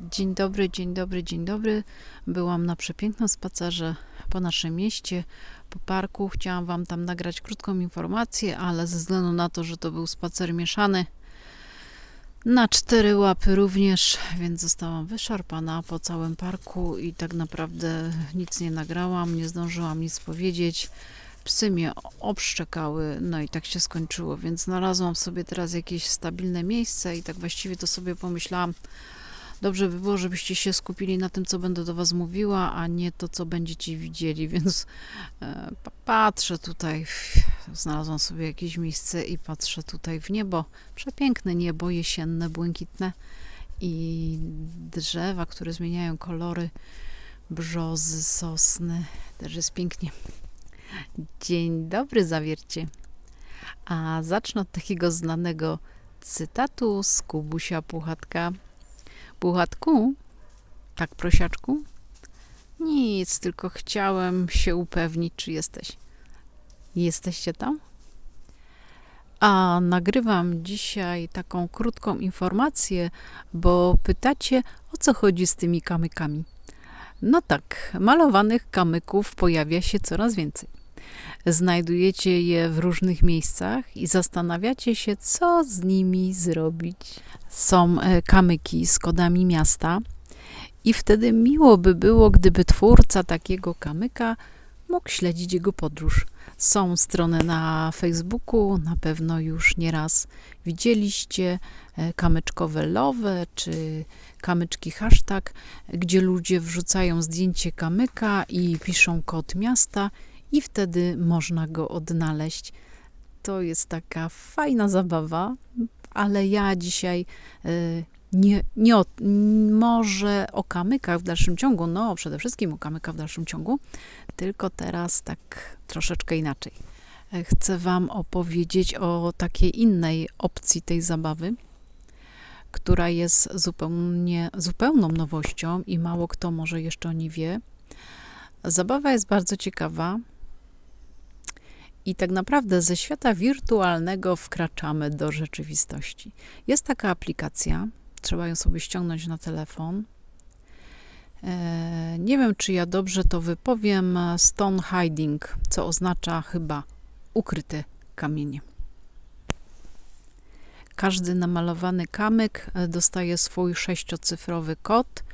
Dzień dobry, dzień dobry, dzień dobry. Byłam na przepięknym spacerze po naszym mieście, po parku. Chciałam Wam tam nagrać krótką informację, ale ze względu na to, że to był spacer mieszany, na cztery łapy również, więc zostałam wyszarpana po całym parku i tak naprawdę nic nie nagrałam, nie zdążyłam nic powiedzieć. Psy mnie obszczekały, no i tak się skończyło, więc znalazłam sobie teraz jakieś stabilne miejsce i tak właściwie to sobie pomyślałam, dobrze by było, żebyście się skupili na tym, co będę do Was mówiła, a nie to, co będziecie widzieli, więc e, pa- patrzę tutaj, znalazłam sobie jakieś miejsce i patrzę tutaj w niebo. Przepiękne niebo jesienne, błękitne i drzewa, które zmieniają kolory, brzozy, sosny, też jest pięknie. Dzień dobry, zawiercie. A zacznę od takiego znanego cytatu z Kubusia Puchatka. Puchatku? Tak, prosiaczku? Nic, tylko chciałem się upewnić, czy jesteś. Jesteście tam? A nagrywam dzisiaj taką krótką informację, bo pytacie, o co chodzi z tymi kamykami. No tak, malowanych kamyków pojawia się coraz więcej. Znajdujecie je w różnych miejscach i zastanawiacie się, co z nimi zrobić są e, kamyki z kodami miasta. I wtedy miło by było, gdyby twórca takiego kamyka mógł śledzić jego podróż. Są strony na Facebooku, na pewno już nieraz widzieliście e, kamyczkowe love czy kamyczki hashtag, gdzie ludzie wrzucają zdjęcie kamyka i piszą kod miasta i wtedy można go odnaleźć. To jest taka fajna zabawa, ale ja dzisiaj y, nie, nie o, może o kamykach w dalszym ciągu, no przede wszystkim o kamykach w dalszym ciągu, tylko teraz tak troszeczkę inaczej. Chcę Wam opowiedzieć o takiej innej opcji tej zabawy, która jest zupełnie, zupełną nowością i mało kto może jeszcze o niej wie. Zabawa jest bardzo ciekawa. I tak naprawdę ze świata wirtualnego wkraczamy do rzeczywistości. Jest taka aplikacja, trzeba ją sobie ściągnąć na telefon. E, Nie wiem, czy ja dobrze to wypowiem. Stone hiding, co oznacza chyba ukryte kamienie. Każdy namalowany kamyk e, dostaje swój sześciocyfrowy kod,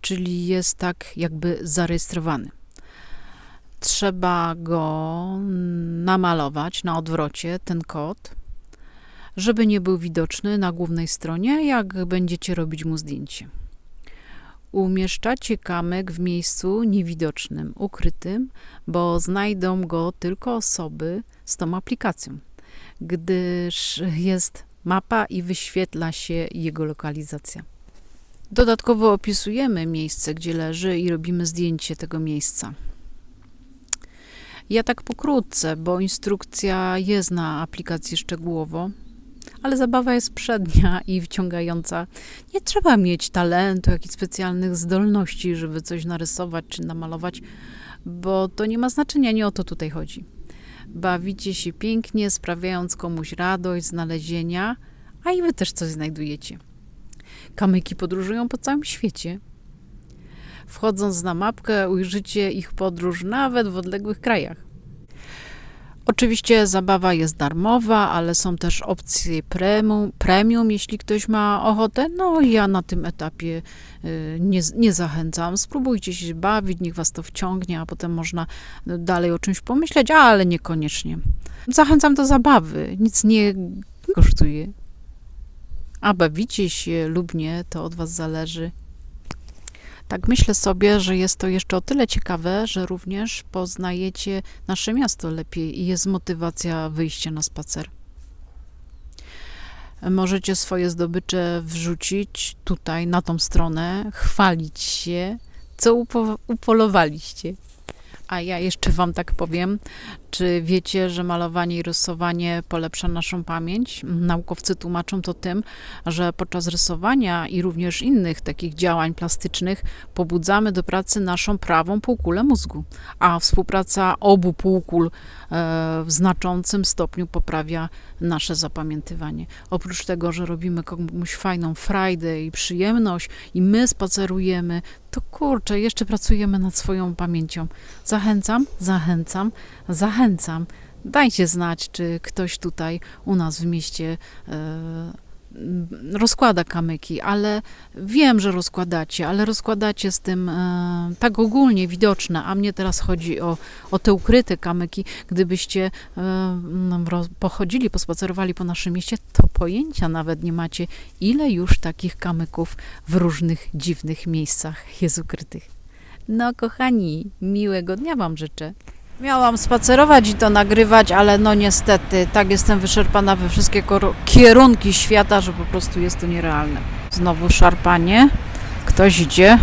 czyli jest tak jakby zarejestrowany trzeba go namalować na odwrocie, ten kod, żeby nie był widoczny na głównej stronie, jak będziecie robić mu zdjęcie. Umieszczacie kamyk w miejscu niewidocznym, ukrytym, bo znajdą go tylko osoby z tą aplikacją, gdyż jest mapa i wyświetla się jego lokalizacja. Dodatkowo opisujemy miejsce, gdzie leży i robimy zdjęcie tego miejsca. Ja tak pokrótce, bo instrukcja jest na aplikacji szczegółowo, ale zabawa jest przednia i wciągająca. Nie trzeba mieć talentu, jakichś specjalnych zdolności, żeby coś narysować czy namalować, bo to nie ma znaczenia, nie o to tutaj chodzi. Bawicie się pięknie, sprawiając komuś radość znalezienia, a i wy też coś znajdujecie. Kamyki podróżują po całym świecie. Wchodząc na mapkę, ujrzycie ich podróż nawet w odległych krajach. Oczywiście zabawa jest darmowa, ale są też opcje premium, premium jeśli ktoś ma ochotę. No ja na tym etapie y, nie, nie zachęcam. Spróbujcie się bawić, niech was to wciągnie, a potem można dalej o czymś pomyśleć, ale niekoniecznie. Zachęcam do zabawy, nic nie kosztuje. A bawicie się lub nie, to od was zależy. Tak myślę sobie, że jest to jeszcze o tyle ciekawe, że również poznajecie nasze miasto lepiej i jest motywacja wyjścia na spacer. Możecie swoje zdobycze wrzucić tutaj, na tą stronę, chwalić się, co upo- upolowaliście. A ja jeszcze Wam tak powiem, Czy wiecie, że malowanie i rysowanie polepsza naszą pamięć? Naukowcy tłumaczą to tym, że podczas rysowania i również innych takich działań plastycznych pobudzamy do pracy naszą prawą półkulę mózgu, a współpraca obu półkul e, w znaczącym stopniu poprawia nasze zapamiętywanie. Oprócz tego, że robimy komuś fajną frajdę i przyjemność i my spacerujemy, to kurczę, jeszcze pracujemy nad swoją pamięcią. Zachęcam, zachęcam, zachęcam. Dajcie znać, czy ktoś tutaj u nas w mieście e, rozkłada kamyki, ale wiem, że rozkładacie, ale rozkładacie z tym e, tak ogólnie widoczne, a mnie teraz chodzi o, o te ukryte kamyki. Gdybyście e, pochodzili, pospacerowali po naszym mieście, to pojęcia nawet nie macie, ile już takich kamyków w różnych dziwnych miejscach jest ukrytych. No, kochani, miłego dnia Wam życzę. Miałam spacerować i to nagrywać, ale no niestety, tak jestem wyczerpana we wszystkie kierunki świata, że po prostu jest to nierealne. Znowu szarpanie. Ktoś idzie.